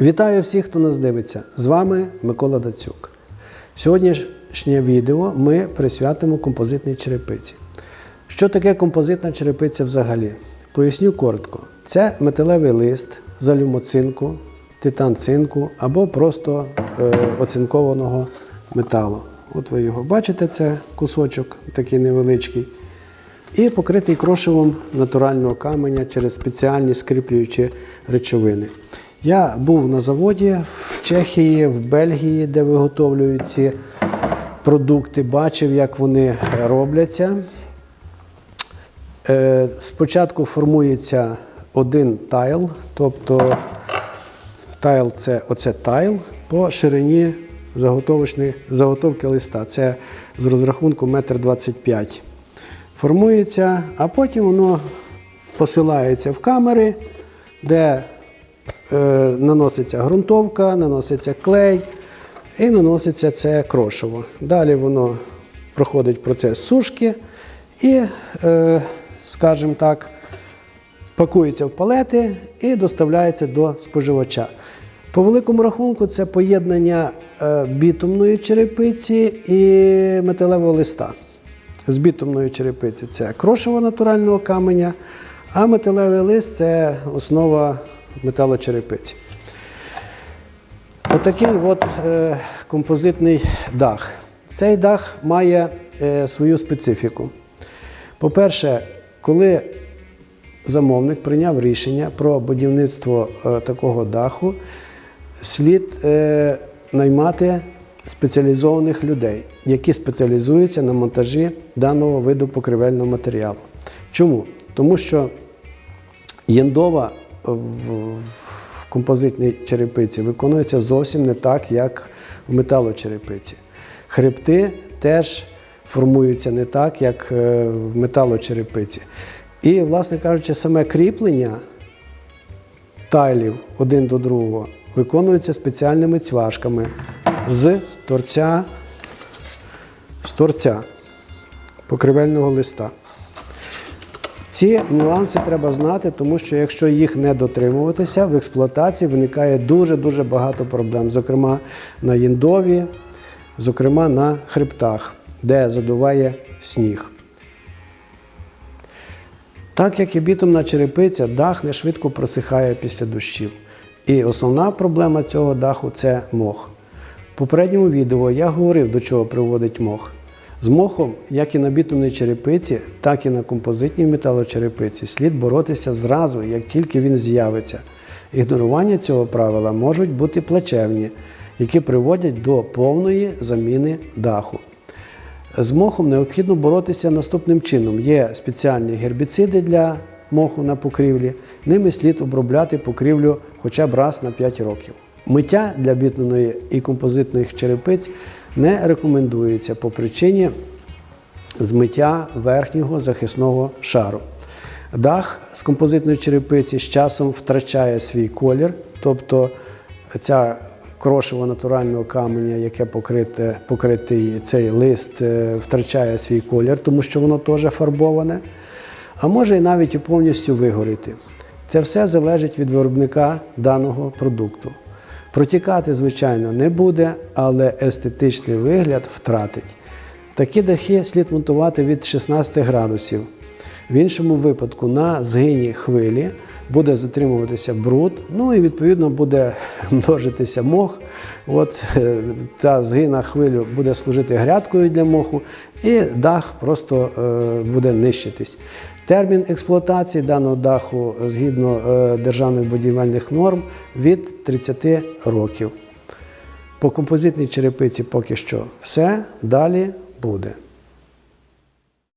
Вітаю всіх, хто нас дивиться. З вами Микола Дацюк. Сьогоднішнє відео ми присвятимо композитній черепиці. Що таке композитна черепиця взагалі? Поясню коротко. Це металевий лист з алюмоцинку, титан-цинку або просто е, оцинкованого металу. От ви його бачите, це кусочок такий невеличкий. І покритий крошевом натурального каменя через спеціальні скріплюючі речовини. Я був на заводі в Чехії, в Бельгії, де виготовлюють ці продукти, бачив, як вони робляться. Е, Спочатку формується один тайл, тобто тайл це оце тайл по ширині заготовки листа. Це з розрахунку 1,25 м. Формується, а потім воно посилається в камери, де наноситься ґрунтовка, наноситься клей і наноситься це крошево. Далі воно проходить процес сушки і, е, скажімо так, пакується в палети і доставляється до споживача. По великому рахунку, це поєднання е, бітумної черепиці і металевого листа. З бітумної черепиці це крошево натурального каменя, а металевий лист це основа металочерепиці. Отакий от е, композитний дах. Цей дах має е, свою специфіку. По-перше, коли замовник прийняв рішення про будівництво е, такого даху, слід е, наймати спеціалізованих людей, які спеціалізуються на монтажі даного виду покривельного матеріалу. Чому? Тому що єндова в композитній черепиці виконується зовсім не так, як в металочерепиці. Хребти теж формуються не так, як е, в металочерепиці. І, власне кажучи, саме кріплення тайлів один до другого виконується спеціальними цвяшками з торця, з торця покривельного листа. Ці нюанси треба знати, тому що якщо їх не дотримуватися, в експлуатації виникає дуже-дуже багато проблем, зокрема на їндові, зокрема на хребтах, де задуває сніг. Так як і бітумна черепиця, дах не швидко просихає після дощів. І основна проблема цього даху це мох. В попередньому відео я говорив, до чого приводить мох. З мохом, як і на бітумній черепиці, так і на композитній металочерепиці, слід боротися зразу, як тільки він з'явиться. Ігнорування цього правила можуть бути плачевні, які приводять до повної заміни даху. З мохом необхідно боротися наступним чином. Є спеціальні гербіциди для моху на покрівлі. Ними слід обробляти покрівлю хоча б раз на 5 років. Миття для бітумної і композитних черепиць не рекомендується по причині змиття верхнього захисного шару. Дах з композитної черепиці з часом втрачає свій колір, тобто ця крошево натурального каменя, яке покрите, покритий цей лист, е, втрачає свій колір, тому що воно теж фарбоване, а може і навіть і повністю вигоріти. Це все залежить від виробника даного продукту. Протікати, звичайно, не буде, але естетичний вигляд втратить. Такі дахи слід монтувати від 16 градусів. В іншому випадку на згині хвилі буде затримуватися бруд, ну і відповідно буде множитися мох. От е, ця згина хвилю буде служити грядкою для моху, і дах просто е, буде нищитись. Термін експлуатації даного даху згідно е, державних будівельних норм від 30 років. По композитній черепиці поки що все. Далі буде.